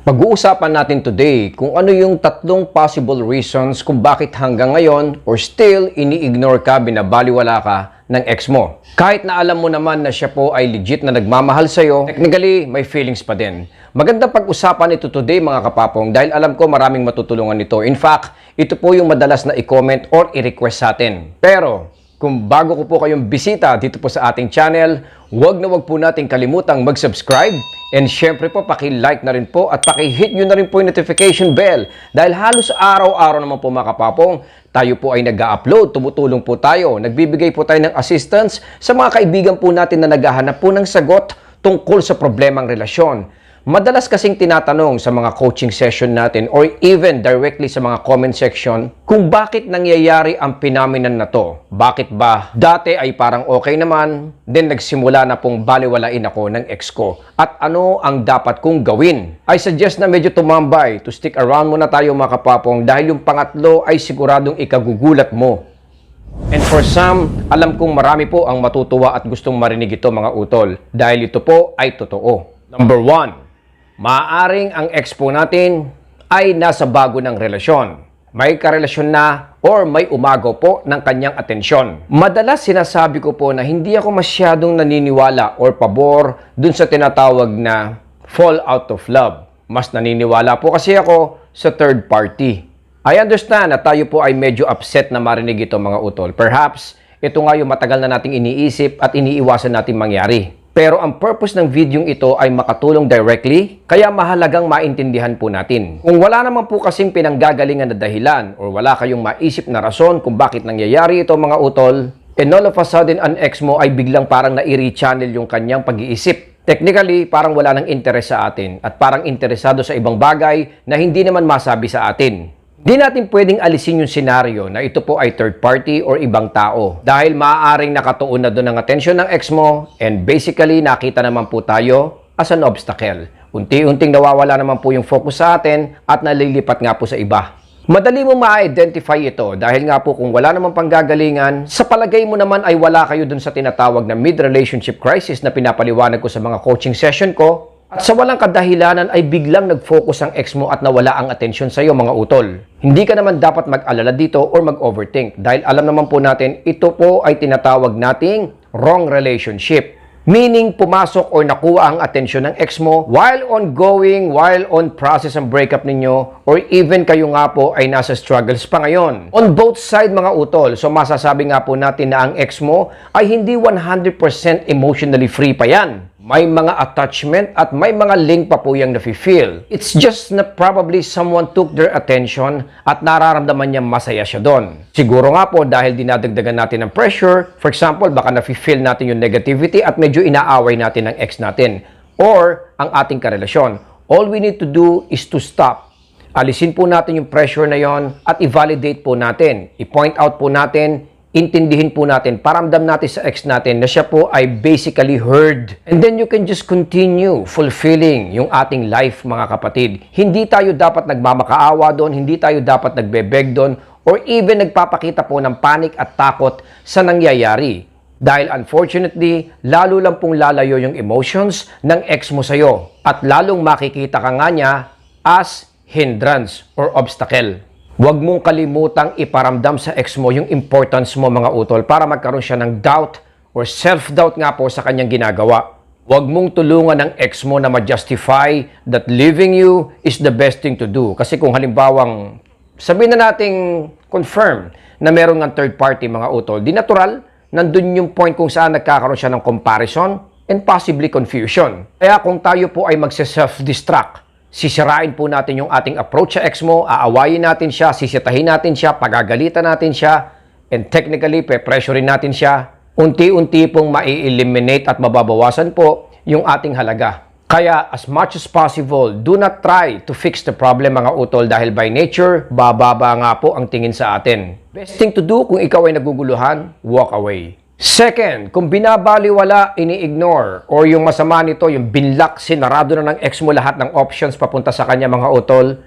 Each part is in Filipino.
Pag-uusapan natin today kung ano yung tatlong possible reasons kung bakit hanggang ngayon or still ini-ignore ka, binabaliwala ka ng ex mo. Kahit na alam mo naman na siya po ay legit na nagmamahal sa'yo, technically may feelings pa din. Magandang pag-usapan ito today mga kapapong dahil alam ko maraming matutulungan nito. In fact, ito po yung madalas na i-comment or i-request sa atin. Pero, kung bago ko po kayong bisita dito po sa ating channel, huwag na huwag po nating kalimutang mag-subscribe. And syempre po paki-like na rin po at paki-hit nyo na rin po yung notification bell. Dahil halos araw-araw naman po mga kapapong tayo po ay nag-upload, tumutulong po tayo, nagbibigay po tayo ng assistance sa mga kaibigan po natin na naghahanap po ng sagot tungkol sa problemang relasyon. Madalas kasing tinatanong sa mga coaching session natin or even directly sa mga comment section kung bakit nangyayari ang phenomenon na to. Bakit ba dati ay parang okay naman, then nagsimula na pong baliwalain ako ng ex ko. At ano ang dapat kong gawin? I suggest na medyo tumambay to stick around muna tayo mga kapapong dahil yung pangatlo ay siguradong ikagugulat mo. And for some, alam kong marami po ang matutuwa at gustong marinig ito mga utol dahil ito po ay totoo. Number one, Maaring ang ex po natin ay nasa bago ng relasyon. May karelasyon na or may umagaw po ng kanyang atensyon. Madalas sinasabi ko po na hindi ako masyadong naniniwala or pabor dun sa tinatawag na fall out of love. Mas naniniwala po kasi ako sa third party. I understand na tayo po ay medyo upset na marinig ito mga utol. Perhaps ito nga yung matagal na nating iniisip at iniiwasan natin mangyari. Pero ang purpose ng video ito ay makatulong directly, kaya mahalagang maintindihan po natin. Kung wala naman po kasing pinanggagalingan na dahilan or wala kayong maisip na rason kung bakit nangyayari ito mga utol, and all of a sudden ang ex mo ay biglang parang na-rechannel yung kanyang pag-iisip. Technically, parang wala nang interes sa atin at parang interesado sa ibang bagay na hindi naman masabi sa atin. Di natin pwedeng alisin yung senaryo na ito po ay third party or ibang tao dahil maaaring nakatuon na doon ang atensyon ng ex mo and basically nakita naman po tayo as an obstacle. Unti-unting nawawala naman po yung focus sa atin at nalilipat nga po sa iba. Madali mo ma-identify ito dahil nga po kung wala namang panggagalingan, sa palagay mo naman ay wala kayo dun sa tinatawag na mid-relationship crisis na pinapaliwanag ko sa mga coaching session ko at sa walang kadahilanan ay biglang nag-focus ang ex mo at nawala ang atensyon sa iyo mga utol. Hindi ka naman dapat mag-alala dito or mag-overthink dahil alam naman po natin ito po ay tinatawag nating wrong relationship. Meaning, pumasok or nakuha ang atensyon ng ex mo while ongoing, while on process ang breakup ninyo, or even kayo nga po ay nasa struggles pa ngayon. On both side mga utol, so masasabi nga po natin na ang ex mo ay hindi 100% emotionally free pa yan. May mga attachment at may mga link pa po yung nafe-feel. It's just na probably someone took their attention at nararamdaman niya masaya siya doon. Siguro nga po dahil dinadagdagan natin ng pressure, for example, baka nafe-feel natin yung negativity at medyo inaaway natin ng ex natin or ang ating karelasyon. All we need to do is to stop. Alisin po natin yung pressure na yon at i-validate po natin. I-point out po natin intindihin po natin, paramdam natin sa ex natin na siya po ay basically heard. And then you can just continue fulfilling yung ating life mga kapatid. Hindi tayo dapat nagmamakaawa doon, hindi tayo dapat nagbebeg doon, or even nagpapakita po ng panic at takot sa nangyayari. Dahil unfortunately, lalo lang pong lalayo yung emotions ng ex mo sa'yo at lalong makikita ka nga niya as hindrance or obstacle. Huwag mong kalimutang iparamdam sa ex mo yung importance mo mga utol para magkaroon siya ng doubt or self-doubt nga po sa kanyang ginagawa. Huwag mong tulungan ng ex mo na ma-justify that leaving you is the best thing to do. Kasi kung halimbawang sabihin na nating confirm na meron ng third party mga utol, di natural, nandun yung point kung saan nagkakaroon siya ng comparison and possibly confusion. Kaya kung tayo po ay magse-self-destruct, sisirain po natin yung ating approach sa ex mo, aawayin natin siya, sisitahin natin siya, pagagalitan natin siya, and technically, pe-pressurein natin siya, unti-unti pong mai-eliminate at mababawasan po yung ating halaga. Kaya as much as possible, do not try to fix the problem mga utol dahil by nature, bababa nga po ang tingin sa atin. Best thing to do kung ikaw ay naguguluhan, walk away. Second, kung binabaliwala, ini-ignore, or yung masama nito, yung binlock, sinarado na ng ex mo lahat ng options papunta sa kanya mga utol,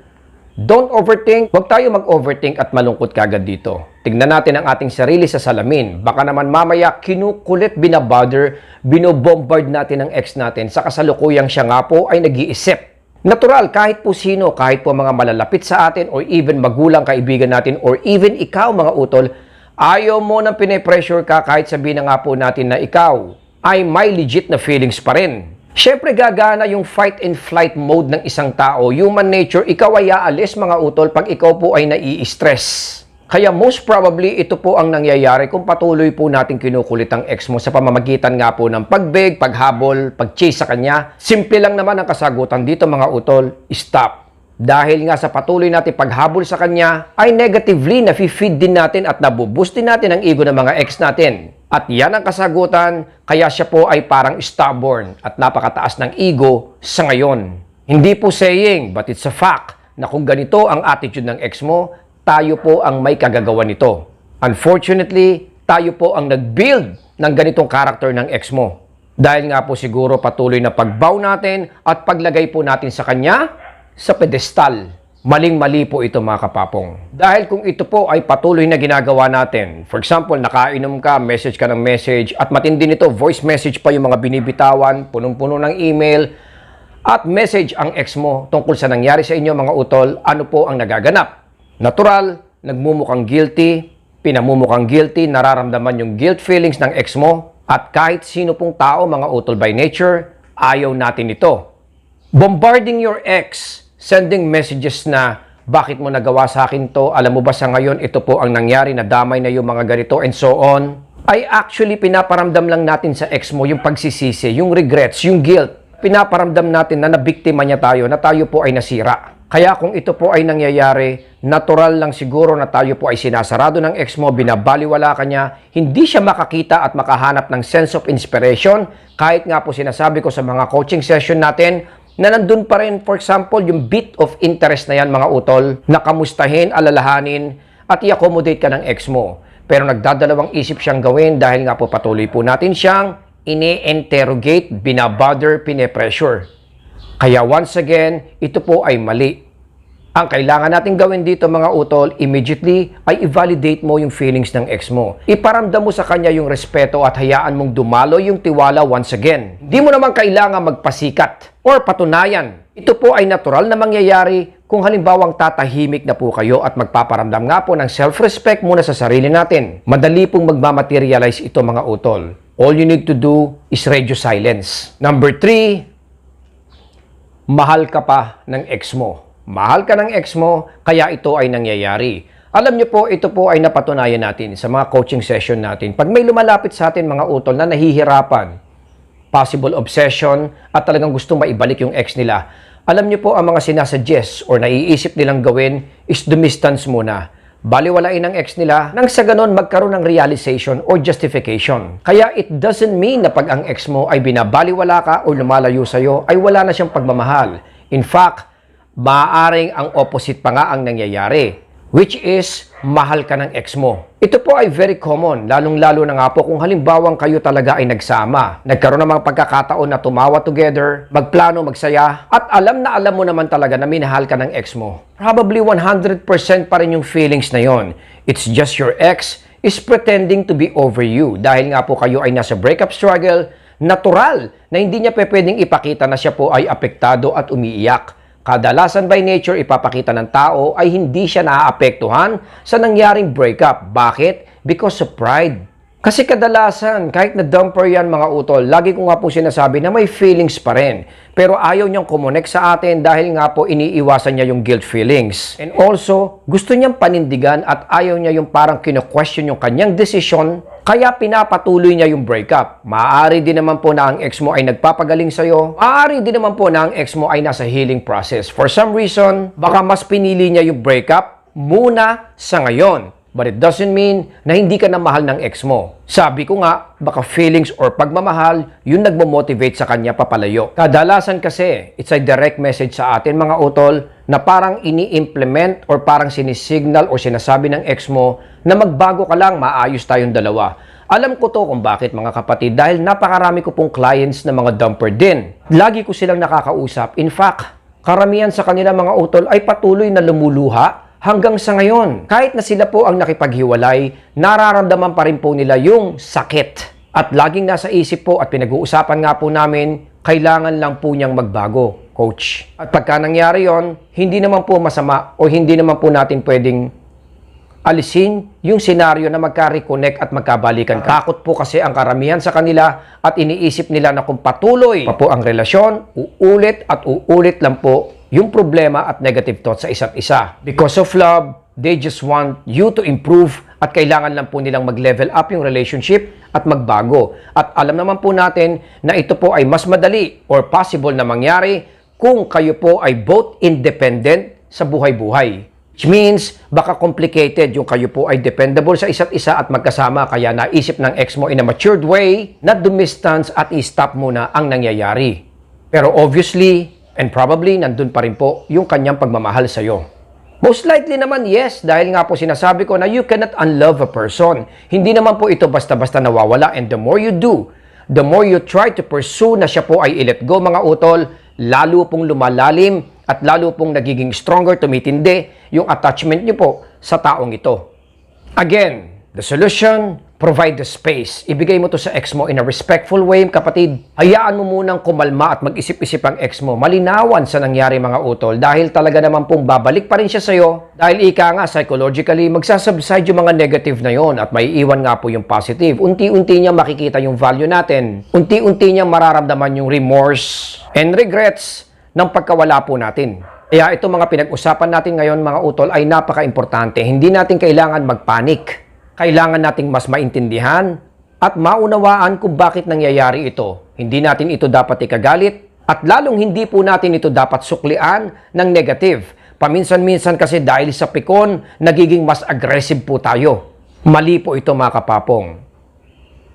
don't overthink. Huwag tayo mag-overthink at malungkot kagad dito. Tignan natin ang ating sarili sa salamin. Baka naman mamaya kinukulit, binabother, binobombard natin ang ex natin sa kasalukuyang siya nga po ay nag-iisip Natural, kahit po sino, kahit po mga malalapit sa atin or even magulang kaibigan natin or even ikaw mga utol, ayaw mo nang pinipressure ka kahit sabihin na nga po natin na ikaw ay may legit na feelings pa rin. Siyempre gagana yung fight and flight mode ng isang tao. Human nature, ikaw ay aalis mga utol pag ikaw po ay nai-stress. Kaya most probably ito po ang nangyayari kung patuloy po natin kinukulit ang ex mo sa pamamagitan nga po ng pagbeg, paghabol, pag-chase sa kanya. Simple lang naman ang kasagutan dito mga utol, stop. Dahil nga sa patuloy natin paghabol sa kanya, ay negatively na-feed din natin at nabuboost din natin ang ego ng mga ex natin. At yan ang kasagutan, kaya siya po ay parang stubborn at napakataas ng ego sa ngayon. Hindi po saying, but it's a fact, na kung ganito ang attitude ng ex mo, tayo po ang may kagagawa nito. Unfortunately, tayo po ang nag-build ng ganitong karakter ng ex mo. Dahil nga po siguro patuloy na pagbaw natin at paglagay po natin sa kanya sa pedestal. Maling-mali po ito mga kapapong. Dahil kung ito po ay patuloy na ginagawa natin, for example, nakainom ka, message ka ng message, at matindi nito, voice message pa yung mga binibitawan, punong-puno ng email, at message ang ex mo tungkol sa nangyari sa inyo mga utol, ano po ang nagaganap. Natural, nagmumukhang guilty, pinamumukhang guilty, nararamdaman yung guilt feelings ng ex mo, at kahit sino pong tao, mga utol by nature, ayaw natin ito. Bombarding your ex, sending messages na, bakit mo nagawa sa akin to? Alam mo ba sa ngayon, ito po ang nangyari, nadamay na yung mga ganito, and so on. Ay actually, pinaparamdam lang natin sa ex mo yung pagsisisi, yung regrets, yung guilt. Pinaparamdam natin na nabiktima niya tayo, na tayo po ay nasira. Kaya kung ito po ay nangyayari, natural lang siguro na tayo po ay sinasarado ng ex mo, binabaliwala ka niya, hindi siya makakita at makahanap ng sense of inspiration. Kahit nga po sinasabi ko sa mga coaching session natin, na nandun pa rin, for example, yung bit of interest na yan, mga utol, na kamustahin, alalahanin, at i-accommodate ka ng ex mo. Pero nagdadalawang isip siyang gawin dahil nga po patuloy po natin siyang ini-interrogate, binabother, pine-pressure. Kaya once again, ito po ay mali. Ang kailangan natin gawin dito mga utol, immediately ay i-validate mo yung feelings ng ex mo. Iparamdam mo sa kanya yung respeto at hayaan mong dumalo yung tiwala once again. Hindi mo naman kailangan magpasikat or patunayan. Ito po ay natural na mangyayari kung halimbawang tatahimik na po kayo at magpaparamdam nga po ng self-respect muna sa sarili natin. Madali pong magmamaterialize ito mga utol. All you need to do is radio silence. Number three, mahal ka pa ng ex mo. Mahal ka ng ex mo, kaya ito ay nangyayari. Alam niyo po, ito po ay napatunayan natin sa mga coaching session natin. Pag may lumalapit sa atin mga utol na nahihirapan, possible obsession, at talagang gustong maibalik yung ex nila, alam niyo po ang mga sinasuggest or naiisip nilang gawin is dumistance muna. Baliwalain ang ex nila nang sa ganon magkaroon ng realization or justification. Kaya it doesn't mean na pag ang ex mo ay binabaliwala ka o lumalayo sa'yo ay wala na siyang pagmamahal. In fact, maaaring ang opposite pa nga ang nangyayari, which is mahal ka ng ex mo. Ito po ay very common, lalong-lalo na nga po kung halimbawang kayo talaga ay nagsama. Nagkaroon ng mga pagkakataon na tumawa together, magplano, magsaya, at alam na alam mo naman talaga na minahal ka ng ex mo. Probably 100% pa rin yung feelings na yon. It's just your ex is pretending to be over you dahil nga po kayo ay nasa breakup struggle, natural na hindi niya pe pwedeng ipakita na siya po ay apektado at umiiyak. Kadalasan by nature ipapakita ng tao ay hindi siya naaapektuhan sa nangyaring breakup. Bakit? Because of pride. Kasi kadalasan, kahit na dumper yan mga utol, lagi ko nga po sinasabi na may feelings pa rin. Pero ayaw niyang kumonek sa atin dahil nga po iniiwasan niya yung guilt feelings. And also, gusto niyang panindigan at ayaw niya yung parang kino-question yung kanyang decision kaya pinapatuloy niya yung breakup. Maaari din naman po na ang ex mo ay nagpapagaling sa'yo. Maaari din naman po na ang ex mo ay nasa healing process. For some reason, baka mas pinili niya yung breakup muna sa ngayon. But it doesn't mean na hindi ka na mahal ng ex mo. Sabi ko nga, baka feelings or pagmamahal, yun nagmo-motivate sa kanya papalayo. Kadalasan kasi, it's a direct message sa atin mga utol na parang ini-implement or parang sinisignal or sinasabi ng ex mo na magbago ka lang, maayos tayong dalawa. Alam ko to kung bakit mga kapatid dahil napakarami ko pong clients na mga dumper din. Lagi ko silang nakakausap. In fact, karamihan sa kanila mga utol ay patuloy na lumuluha hanggang sa ngayon. Kahit na sila po ang nakipaghiwalay, nararamdaman pa rin po nila yung sakit. At laging nasa isip po at pinag-uusapan nga po namin, kailangan lang po niyang magbago. coach. At pagka nangyari yon, hindi naman po masama o hindi naman po natin pwedeng alisin yung senaryo na magka-reconnect at magkabalikan. Takot po kasi ang karamihan sa kanila at iniisip nila na kung patuloy pa po ang relasyon, uulit at uulit lang po yung problema at negative thoughts sa isa't isa. Because of love, they just want you to improve at kailangan lang po nilang mag-level up yung relationship at magbago. At alam naman po natin na ito po ay mas madali or possible na mangyari kung kayo po ay both independent sa buhay-buhay. Which means, baka complicated yung kayo po ay dependable sa isa't isa at magkasama kaya naisip ng ex mo in a matured way na dumistance at i-stop muna ang nangyayari. Pero obviously, and probably, nandun pa rin po yung kanyang pagmamahal sa'yo. Most likely naman, yes, dahil nga po sinasabi ko na you cannot unlove a person. Hindi naman po ito basta-basta nawawala and the more you do, the more you try to pursue na siya po ay i-let go mga utol, lalo pong lumalalim at lalo pong nagiging stronger, tumitindi yung attachment niyo po sa taong ito. Again, the solution, provide the space. Ibigay mo to sa ex mo in a respectful way, kapatid. Hayaan mo munang kumalma at mag-isip-isip ang ex mo. Malinawan sa nangyari mga utol dahil talaga naman pong babalik pa rin siya sa'yo. Dahil ika nga, psychologically, magsasubside yung mga negative na yon at may iwan nga po yung positive. Unti-unti niya makikita yung value natin. Unti-unti niya mararamdaman yung remorse and regrets ng pagkawala po natin. Kaya ito mga pinag-usapan natin ngayon mga utol ay napaka-importante. Hindi natin kailangan magpanik. Kailangan nating mas maintindihan at maunawaan kung bakit nangyayari ito. Hindi natin ito dapat ikagalit at lalong hindi po natin ito dapat suklian ng negative. Paminsan-minsan kasi dahil sa pikon, nagiging mas aggressive po tayo. Mali po ito mga kapapong.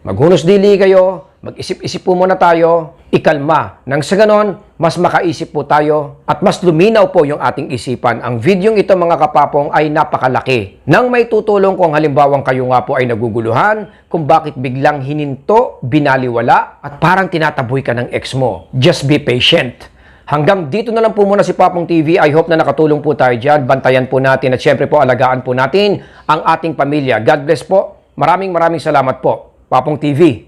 Maghunos dili kayo, mag-isip-isip po muna tayo, ikalma. Nang sa ganon, mas makaisip po tayo at mas luminaw po yung ating isipan. Ang videong ito mga kapapong ay napakalaki. Nang may tutulong kung halimbawang kayo nga po ay naguguluhan, kung bakit biglang hininto, binaliwala, at parang tinataboy ka ng ex mo. Just be patient. Hanggang dito na lang po muna si Papong TV. I hope na nakatulong po tayo dyan. Bantayan po natin at syempre po alagaan po natin ang ating pamilya. God bless po. Maraming maraming salamat po. Papong TV.